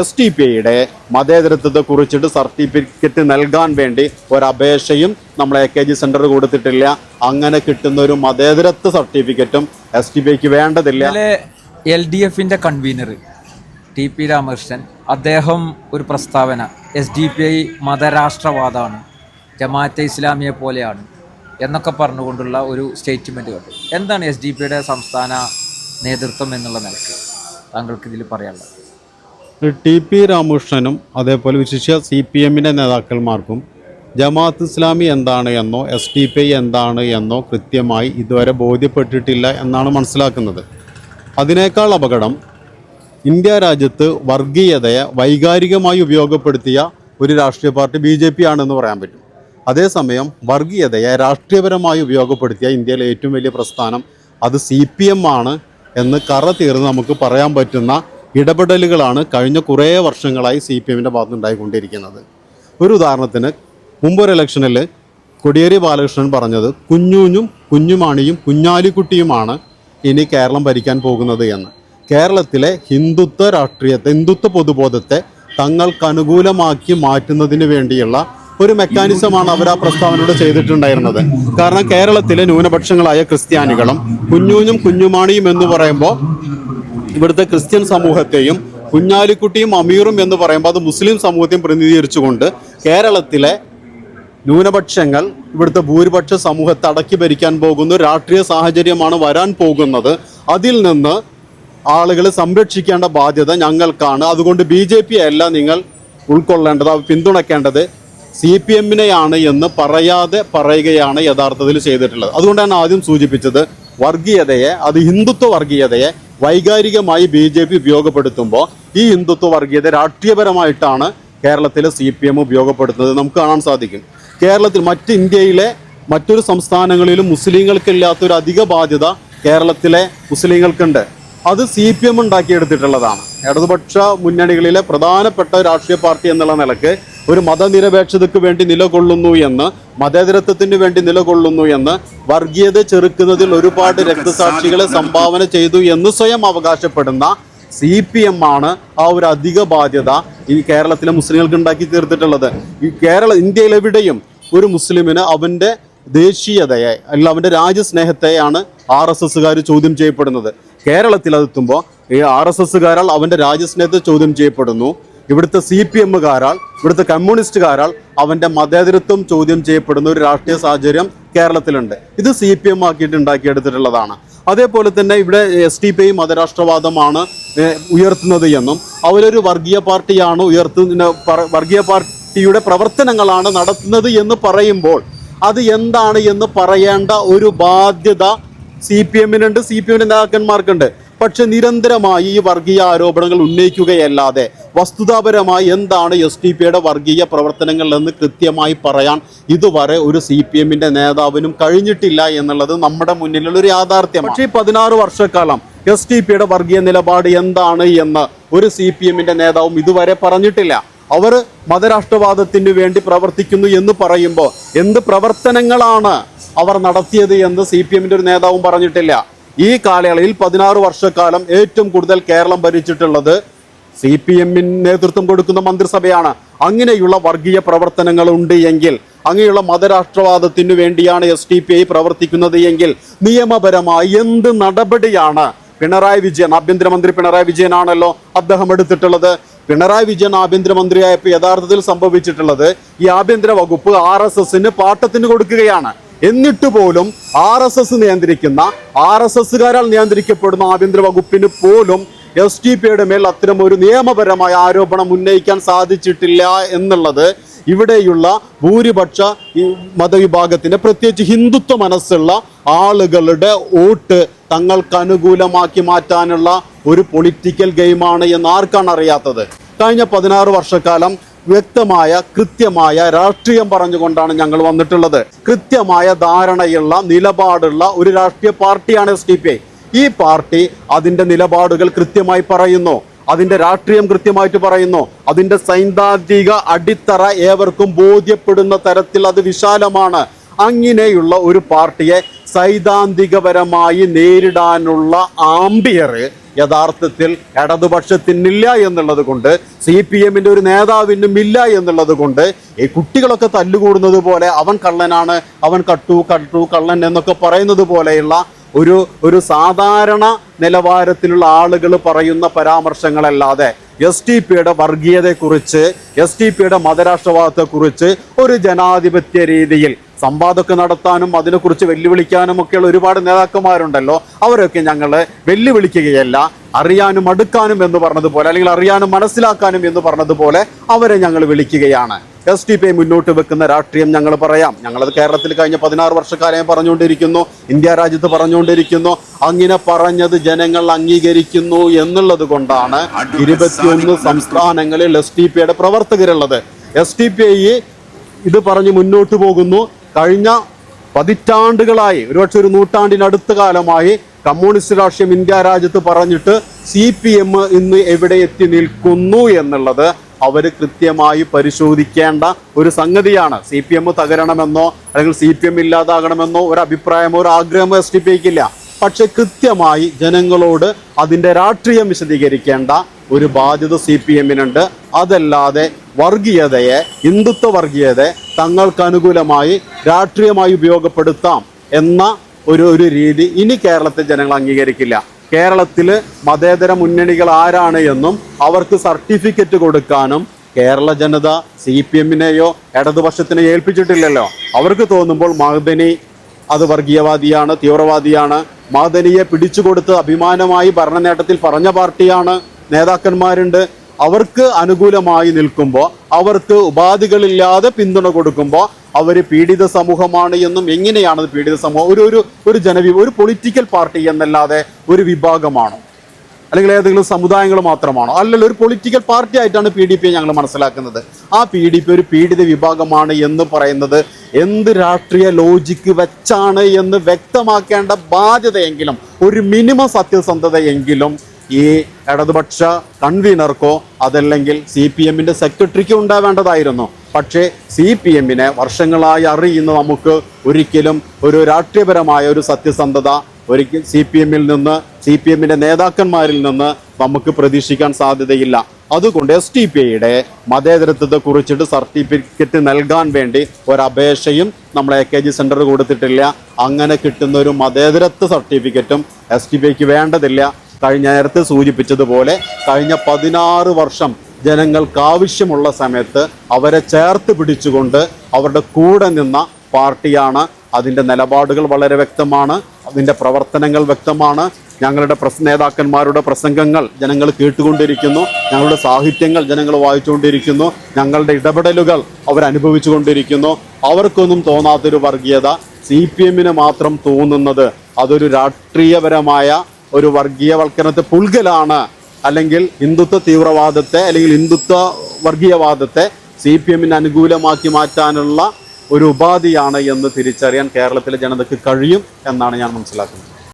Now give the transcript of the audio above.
S T P ഐയുടെ മതേതരത്വത്തെ കുറിച്ചിട്ട് certificate നൽകാൻ വേണ്ടി ഒരു അപേക്ഷയും നമ്മൾ എ കെ ജി സെന്റർ കൊടുത്തിട്ടില്ല. അങ്ങനെ കിട്ടുന്ന ഒരു മതേതരത്വ സർട്ടിഫിക്കറ്റും എസ് ടി പി ഐക്ക് വേണ്ടതില്ല. എൽ ഡി എഫിന്റെ കൺവീനർ ടി പി രാമകൃഷ്ണൻ അദ്ദേഹം ഒരു പ്രസ്താവന എസ് ഡി പി ഐ മതരാഷ്ട്രവാദമാണ് ജമാഅത്തെ ഇസ്ലാമിയെ പോലെയാണ് എന്നൊക്കെ പറഞ്ഞുകൊണ്ടുള്ള ഒരു സ്റ്റേറ്റ്മെന്റ് കണ്ടു എന്താണ് എസ് ഡി പിയുടെ സംസ്ഥാന നേതൃത്വം എന്നുള്ള നിലയ്ക്ക് താങ്കൾക്ക് ഇതിൽ പറയാനുള്ളത്? ടി പി രാമകൃഷ്ണനും അതേപോലെ വിശിഷ്യ സി പി എമ്മിന്റെ നേതാക്കന്മാർക്കും ജമാഅത്ത് ഇസ്ലാമി എന്താണ് എന്നോ എസ് ടി പി ഐ എന്താണ് എന്നോ കൃത്യമായി ഇതുവരെ ബോധ്യപ്പെട്ടിട്ടില്ല എന്നാണ് മനസ്സിലാക്കുന്നത്. അതിനേക്കാൾ അപകടം ഇന്ത്യ രാജ്യത്ത് വർഗീയതയെ വൈകാരികമായി ഉപയോഗപ്പെടുത്തിയ ഒരു രാഷ്ട്രീയ പാർട്ടി ബി ജെ പി ആണെന്ന് പറയാൻ പറ്റും. അതേസമയം വർഗീയതയെ രാഷ്ട്രീയപരമായി ഉപയോഗപ്പെടുത്തിയ ഇന്ത്യയിലെ ഏറ്റവും വലിയ പ്രസ്ഥാനം അത് സി പി എം ആണ് എന്ന് കറ തീർന്ന് നമുക്ക് പറയാൻ പറ്റുന്ന ഇടപെടലുകളാണ് കഴിഞ്ഞ കുറേ വർഷങ്ങളായി സി പി എമ്മിന്റെ ഭാഗത്തുണ്ടായിക്കൊണ്ടിരിക്കുന്നത് ഒരു ഉദാഹരണത്തിന് മുമ്പൊരു ഇലക്ഷനിൽ കൊടിയേരി ബാലകൃഷ്ണൻ പറഞ്ഞത് കുഞ്ഞൂഞ്ഞും കുഞ്ഞുമാണിയും കുഞ്ഞാലിക്കുട്ടിയുമാണ് ഇനി കേരളം ഭരിക്കാൻ പോകുന്നത് എന്ന്. കേരളത്തിലെ ഹിന്ദുത്വ രാഷ്ട്രീയത്തെ ഹിന്ദുത്വ പൊതുബോധത്തെ തങ്ങൾക്ക് അനുകൂലമാക്കി മാറ്റുന്നതിന് വേണ്ടിയുള്ള ഒരു മെക്കാനിസമാണ് അവർ ആ പ്രസ്താവനയോട് ചെയ്തിട്ടുണ്ടായിരുന്നത്. കാരണം കേരളത്തിലെ ന്യൂനപക്ഷങ്ങളായ ക്രിസ്ത്യാനികളും കുഞ്ഞൂഞ്ഞും കുഞ്ഞുമാണിയും എന്ന് പറയുമ്പോൾ ഇവിടുത്തെ ക്രിസ്ത്യൻ സമൂഹത്തെയും കുഞ്ഞാലിക്കുട്ടിയും അമീറും എന്ന് പറയുമ്പോൾ അത് മുസ്ലിം സമൂഹത്തെയും പ്രതിനിധീകരിച്ചുകൊണ്ട് കേരളത്തിലെ ന്യൂനപക്ഷങ്ങൾ ഇവിടുത്തെ ഭൂരിപക്ഷ സമൂഹത്തെ അടക്കി ഭരിക്കാൻ പോകുന്ന. രാഷ്ട്രീയ സാഹചര്യമാണ് വരാൻ പോകുന്നത്. അതിൽ നിന്ന് ആളുകളെ സംരക്ഷിക്കേണ്ട ബാധ്യത ഞങ്ങൾക്കാണ്. അതുകൊണ്ട് ബി ജെ പി അല്ല നിങ്ങൾ ഉൾക്കൊള്ളേണ്ടത് പിന്തുണയ്ക്കേണ്ടത് സി പി എമ്മിനെയാണ് എന്ന് പറയാതെ പറയുകയാണ് യഥാർത്ഥത്തിൽ ചെയ്തിട്ടുള്ളത്. അതുകൊണ്ടാണ് ആദ്യം സൂചിപ്പിച്ചത് വർഗീയതയെ അത് ഹിന്ദുത്വ വർഗീയതയെ വൈകാരികമായി ബി ജെ പി ഉപയോഗപ്പെടുത്തുമ്പോൾ ഈ ഹിന്ദുത്വ വർഗീയത രാഷ്ട്രീയപരമായിട്ടാണ് കേരളത്തിലെ സി പി എം ഉപയോഗപ്പെടുത്തുന്നത്. നമുക്ക് കാണാൻ സാധിക്കും. കേരളത്തിൽ മറ്റ് ഇന്ത്യയിലെ മറ്റൊരു സംസ്ഥാനങ്ങളിലും മുസ്ലിങ്ങൾക്കില്ലാത്തൊരു അധിക ബാധ്യത കേരളത്തിലെ മുസ്ലിങ്ങൾക്കുണ്ട്. അത് സി പി എം ഉണ്ടാക്കിയെടുത്തിട്ടുള്ളതാണ്. ഇടതുപക്ഷ മുന്നണികളിലെ പ്രധാനപ്പെട്ട രാഷ്ട്രീയ പാർട്ടി എന്നുള്ള നിലയ്ക്ക് ഒരു മതനിരപേക്ഷതയ്ക്ക് വേണ്ടി നിലകൊള്ളുന്നു എന്ന് മതേതരത്വത്തിന് വേണ്ടി നിലകൊള്ളുന്നു എന്ന് വർഗീയത ചെറുക്കുന്നതിൽ ഒരുപാട് രക്തസാക്ഷികളെ സംഭാവന ചെയ്തു എന്ന് സ്വയം അവകാശപ്പെടുന്ന സി പി എം ആണ് ആ ഒരു അധിക ബാധ്യത ഈ കേരളത്തിലെ മുസ്ലിങ്ങൾക്ക് ഉണ്ടാക്കി തീർത്തിട്ടുള്ളത്. ഈ കേരള ഇന്ത്യയിലെവിടെയും ഒരു മുസ്ലിമിന് അവന്റെ ദേശീയതയെ അല്ല അവന്റെ രാജ്യസ്നേഹത്തെയാണ് ആർ എസ് എസ്സുകാർ ചോദ്യം ചെയ്യപ്പെടുന്നത്. കേരളത്തിൽ അതെത്തുമ്പോൾ ഈ ആർ എസ് എസ്സുകാരാൾ അവന്റെ രാജ്യസ്നേഹത്തെ ചോദ്യം ചെയ്യപ്പെടുന്നു. ഇവിടുത്തെ സി പി എമ്മുകാരാൾ ഇവിടുത്തെ കമ്മ്യൂണിസ്റ്റുകാരാൾ അവന്റെ മതേതരത്വം ചോദ്യം ചെയ്യപ്പെടുന്ന ഒരു രാഷ്ട്രീയ സാഹചര്യം കേരളത്തിലുണ്ട്. ഇത് സി പി എം ആക്കിയിട്ട് ഉണ്ടാക്കിയെടുത്തിട്ടുള്ളതാണ്. അതേപോലെ തന്നെ ഇവിടെ എസ് ടി പി മതരാഷ്ട്രവാദമാണ് ഉയർത്തുന്നത് എന്നും അവരൊരു വർഗീയ പാർട്ടിയാണ് ഉയർത്തുന്ന വർഗീയ പാർട്ടിയുടെ പ്രവർത്തനങ്ങളാണ് നടത്തുന്നത് എന്ന് പറയുമ്പോൾ അത് എന്താണ് എന്ന് പറയേണ്ട ഒരു ബാധ്യത സി പി എമ്മിനുണ്ട് സി പി എമ്മിന്റെ നേതാക്കന്മാർക്കുണ്ട് പക്ഷെ നിരന്തരമായി ഈ വർഗീയ ആരോപണങ്ങൾ ഉന്നയിക്കുകയല്ലാതെ വസ്തുതാപരമായി എന്താണ് എസ് ടി പിയുടെ വർഗീയ പ്രവർത്തനങ്ങൾ എന്ന് കൃത്യമായി പറയാൻ ഇതുവരെ ഒരു സി പി എമ്മിന്റെ നേതാവിനും കഴിഞ്ഞിട്ടില്ല എന്നുള്ളത് നമ്മുടെ മുന്നിലുള്ള ഒരു യാഥാർത്ഥ്യം പക്ഷേ ഈ പതിനാറ് വർഷക്കാലം എസ് ടി പിയുടെ വർഗീയ നിലപാട് എന്താണ് എന്ന് ഒരു സി പി എമ്മിന്റെ നേതാവും ഇതുവരെ പറഞ്ഞിട്ടില്ല. അവർ മതരാഷ്ട്രവാദത്തിന് വേണ്ടി പ്രവർത്തിക്കുന്നു എന്ന് പറയുമ്പോൾ എന്ത് പ്രവർത്തനങ്ങളാണ് അവർ നടത്തിയത് എന്ന് സി പി എമ്മിന്റെ ഒരു നേതാവും പറഞ്ഞിട്ടില്ല. ഈ കാലയളവിൽ പതിനാറ് വർഷക്കാലം ഏറ്റവും കൂടുതൽ കേരളം ഭരിച്ചിട്ടുള്ളത് സി പി എമ്മിന് നേതൃത്വം കൊടുക്കുന്ന മന്ത്രിസഭയാണ്. അങ്ങനെയുള്ള വർഗീയ പ്രവർത്തനങ്ങൾ ഉണ്ട് എങ്കിൽ അങ്ങനെയുള്ള മതരാഷ്ട്രവാദത്തിന് വേണ്ടിയാണ് എസ് ടി പി ഐ പ്രവർത്തിക്കുന്നത് എങ്കിൽ നിയമപരമായി എന്ത് നടപടിയാണ് പിണറായി വിജയൻ ആഭ്യന്തരമന്ത്രി പിണറായി വിജയനാണല്ലോ അദ്ദേഹം എടുത്തിട്ടുള്ളത്. പിണറായി വിജയൻ ആഭ്യന്തരമന്ത്രിയായപ്പോൾ യഥാർത്ഥത്തിൽ സംഭവിച്ചിട്ടുള്ളത് ഈ ആഭ്യന്തര വകുപ്പ് ആർ എസ് എസിന് പാട്ടത്തിന് കൊടുക്കുകയാണ്. എന്നിട്ട് പോലും ആർ എസ് എസ് നിയന്ത്രിക്കുന്ന ആർ എസ് എസ്സുകാരാൽ നിയന്ത്രിക്കപ്പെടുന്ന ആഭ്യന്തര വകുപ്പിന് പോലും എസ് ടി പിയുടെ മേൽ അത്തരം ഒരു നിയമപരമായ ആരോപണം ഉന്നയിക്കാൻ സാധിച്ചിട്ടില്ല എന്നുള്ളത് ഇവിടെയുള്ള ഭൂരിപക്ഷ മതവിഭാഗത്തിന്റെ പ്രത്യേകിച്ച് ഹിന്ദുത്വ മനസ്സുള്ള ആളുകളുടെ വോട്ട് തങ്ങൾക്ക് അനുകൂലമാക്കി മാറ്റാനുള്ള ഒരു പൊളിറ്റിക്കൽ ഗെയിമാണ് എന്ന് ആർക്കാണ് അറിയാത്തത്? കഴിഞ്ഞ പതിനാറ് വർഷക്കാലം വ്യക്തമായ കൃത്യമായ രാഷ്ട്രീയം പറഞ്ഞുകൊണ്ടാണ് ഞങ്ങൾ വന്നിട്ടുള്ളത്. കൃത്യമായ ധാരണയുള്ള നിലപാടുള്ള ഒരു രാഷ്ട്രീയ പാർട്ടിയാണ് എസ് ഈ പാർട്ടി അതിന്റെ നിലപാടുകൾ കൃത്യമായി പറയുന്നു. അതിന്റെ രാഷ്ട്രീയം കൃത്യമായിട്ട് പറയുന്നു. അതിന്റെ സൈദ്ധാന്തിക അടിത്തറ ഏവർക്കും ബോധ്യപ്പെടുന്ന തരത്തിൽ അത് വിശാലമാണ്. അങ്ങനെയുള്ള ഒരു പാർട്ടിയെ സൈദ്ധാന്തികപരമായി നേരിടാനുള്ള ആംബിയർ യഥാർത്ഥത്തിൽ ഇടതുപക്ഷത്തിനില്ല എന്നുള്ളത് കൊണ്ട് സി പി എമ്മിന്റെ ഒരു നേതാവിനും ഇല്ല എന്നുള്ളത് കൊണ്ട് ഈ കുട്ടികളൊക്കെ തല്ലുകൂടുന്നത് പോലെ അവൻ കള്ളനാണ് അവൻ കട്ടു കട്ടു കള്ളൻ എന്നൊക്കെ പറയുന്നത് പോലെയുള്ള ഒരു ഒരു സാധാരണ നിലവാരത്തിലുള്ള ആളുകൾ പറയുന്ന പരാമർശങ്ങളല്ലാതെ എസ് ടി പിയുടെ വർഗീയതയെക്കുറിച്ച് എസ് ടി പിയുടെ മതരാഷ്ട്രവാദത്തെക്കുറിച്ച് ഒരു ജനാധിപത്യ രീതിയിൽ സംവാദമൊക്കെ നടത്താനും അതിനെക്കുറിച്ച് വെല്ലുവിളിക്കാനും ഒക്കെയുള്ള ഒരുപാട് നേതാക്കന്മാരുണ്ടല്ലോ. അവരൊക്കെ ഞങ്ങൾ വെല്ലുവിളിക്കുകയല്ല അറിയാനും അടുക്കാനും എന്ന് പറഞ്ഞതുപോലെ അല്ലെങ്കിൽ അറിയാനും മനസ്സിലാക്കാനും എന്ന് പറഞ്ഞതുപോലെ അവരെ ഞങ്ങൾ വിളിക്കുകയാണ്. എസ് ടി പി മുന്നോട്ട് വെക്കുന്ന രാഷ്ട്രീയം ഞങ്ങൾ പറയാം. ഞങ്ങളത് കേരളത്തിൽ കഴിഞ്ഞ പതിനാറ് വർഷക്കാലം പറഞ്ഞുകൊണ്ടിരിക്കുന്നു. ഇന്ത്യ രാജ്യത്ത് പറഞ്ഞുകൊണ്ടിരിക്കുന്നു. അങ്ങനെ പറഞ്ഞത് ജനങ്ങൾ അംഗീകരിക്കുന്നു എന്നുള്ളത് കൊണ്ടാണ് ഇരുപത്തിയൊന്ന് സംസ്ഥാനങ്ങളിൽ എസ് ടി പിയുടെ പ്രവർത്തകരുള്ളത്. എസ് ടി പി ഐ ഇത് പറഞ്ഞ് മുന്നോട്ട് പോകുന്നു. കഴിഞ്ഞ പതിറ്റാണ്ടുകളായി ഒരുപക്ഷെ ഒരു നൂറ്റാണ്ടിനടുത്ത കാലമായി കമ്മ്യൂണിസ്റ്റ് രാഷ്ട്രീയം ഇന്ത്യ രാജ്യത്ത് പറഞ്ഞിട്ട് സി പി എം ഇന്ന് എവിടെ എത്തി നിൽക്കുന്നു എന്നുള്ളത് അവർ കൃത്യമായി പരിശോധിക്കേണ്ട ഒരു സംഗതിയാണ്. സി പി എം തകരണമെന്നോ അല്ലെങ്കിൽ സി പി എം ഇല്ലാതാകണമെന്നോ ഒരു അഭിപ്രായമോ ഒരു ആഗ്രഹമോ എസ് ടി പിക്കില്ല പക്ഷെ കൃത്യമായി ജനങ്ങളോട് അതിന്റെ രാഷ്ട്രീയം വിശദീകരിക്കേണ്ട ഒരു ബാധ്യത സി പി എമ്മിനുണ്ട് അതല്ലാതെ വർഗീയതയെ ഹിന്ദുത്വ വർഗീയതയെ തങ്ങൾക്ക് അനുകൂലമായി രാഷ്ട്രീയമായി ഉപയോഗപ്പെടുത്താം എന്ന ഒരു ഒരു രീതി ഇനി കേരളത്തെ ജനങ്ങൾ അംഗീകരിക്കില്ല. കേരളത്തിൽ മതേതര മുന്നണികൾ ആരാണ് എന്നും അവർക്ക് സർട്ടിഫിക്കറ്റ് കൊടുക്കാനും കേരള ജനത സി പി എമ്മിനെയോ ഇടതുപക്ഷത്തിനെ ഏൽപ്പിച്ചിട്ടില്ലല്ലോ. അവർക്ക് തോന്നുമ്പോൾ മഹദനി അത് വർഗീയവാദിയാണ് തീവ്രവാദിയാണ്. മഹദനിയെ പിടിച്ചുകൊടുത്ത് അഭിമാനമായി ഭരണനേട്ടത്തിൽ പറഞ്ഞ പാർട്ടിയാണ് നേതാക്കന്മാരുണ്ട്. അവർക്ക് അനുകൂലമായി നിൽക്കുമ്പോൾ അവർക്ക് ഉപാധികളില്ലാതെ പിന്തുണ കൊടുക്കുമ്പോൾ അവർ പീഡിത സമൂഹമാണ് എന്നും എങ്ങനെയാണ് പീഡിത സമൂഹം? ഒരു ഒരു ഒരു ജനവി ഒരു പൊളിറ്റിക്കൽ പാർട്ടി എന്നല്ലാതെ ഒരു വിഭാഗമാണോ? അല്ലെങ്കിൽ ഏതെങ്കിലും സമുദായങ്ങൾ മാത്രമാണോ? അല്ലല്ലോ ഒരു പൊളിറ്റിക്കൽ പാർട്ടി ആയിട്ടാണ് പി ഡി പി ഞങ്ങൾ മനസ്സിലാക്കുന്നത്. ആ പി ഡി പി ഒരു പീഡിത വിഭാഗമാണ് എന്ന് പറയുന്നത് എന്ത് രാഷ്ട്രീയ ലോജിക്ക് വെച്ചാണ് എന്ന് വ്യക്തമാക്കേണ്ട ബാധ്യതയെങ്കിലും ഒരു മിനിമം സത്യസന്ധതയെങ്കിലും ഈ ഇടതുപക്ഷ കൺവീനർക്കോ അതല്ലെങ്കിൽ സി പി എമ്മിന്റെ സെക്രട്ടറിക്കോ ഉണ്ടാവേണ്ടതായിരുന്നു. പക്ഷേ സി പി എമ്മിനെ വർഷങ്ങളായി അറിയുന്ന നമുക്ക് ഒരിക്കലും ഒരു രാഷ്ട്രീയപരമായ ഒരു സത്യസന്ധത ഒരിക്കൽ സി പി എമ്മിൽ നിന്ന് സി പി എമ്മിന്റെ നേതാക്കന്മാരിൽ നിന്ന് നമുക്ക് പ്രതീക്ഷിക്കാൻ സാധ്യതയില്ല. അതുകൊണ്ട് എസ് ടി പി ഐയുടെ മതേതരത്വത്തെ കുറിച്ചിട്ട് സർട്ടിഫിക്കറ്റ് നൽകാൻ വേണ്ടി ഒരപേക്ഷയും നമ്മൾ എ കെ ജി സെന്റർ കൊടുത്തിട്ടില്ല. അങ്ങനെ കിട്ടുന്ന ഒരു മതേതരത്വ സർട്ടിഫിക്കറ്റും എസ് ടി പി ഐക്ക് വേണ്ടതില്ല. കഴിഞ്ഞ നേരത്തെ സൂചിപ്പിച്ചതുപോലെ കഴിഞ്ഞ പതിനാറ് വർഷം ജനങ്ങൾക്ക് ആവശ്യമുള്ള സമയത്ത് അവരെ ചേർത്ത് പിടിച്ചുകൊണ്ട് അവരുടെ കൂടെ നിന്ന പാർട്ടിയാണ്. അതിന്റെ നിലപാടുകൾ വളരെ വ്യക്തമാണ്. അതിന്റെ പ്രവർത്തനങ്ങൾ വ്യക്തമാണ്. ഞങ്ങളുടെ പ്രസ് നേതാക്കന്മാരുടെ പ്രസംഗങ്ങൾ ജനങ്ങൾ കേട്ടുകൊണ്ടിരിക്കുന്നു. ഞങ്ങളുടെ സാഹിത്യങ്ങൾ ജനങ്ങൾ വായിച്ചുകൊണ്ടിരിക്കുന്നു. ഞങ്ങളുടെ ഇടപെടലുകൾ അവരനുഭവിച്ചു കൊണ്ടിരിക്കുന്നു അവർക്കൊന്നും തോന്നാത്തൊരു വർഗീയത സി പി എമ്മിന് മാത്രം തോന്നുന്നത് അതൊരു രാഷ്ട്രീയപരമായ ഒരു വർഗീയവൽക്കരണത്തെ പുൽകലാണ് അല്ലെങ്കിൽ ഹിന്ദുത്വ തീവ്രവാദത്തെ അല്ലെങ്കിൽ ഹിന്ദുത്വ വർഗീയവാദത്തെ സി പി എമ്മിന് അനുകൂലമാക്കി മാറ്റാനുള്ള ഒരു ഉപാധിയാണ് എന്ന് തിരിച്ചറിയാൻ കേരളത്തിലെ ജനതയ്ക്ക് കഴിയും എന്നാണ് ഞാൻ മനസ്സിലാക്കുന്നത്.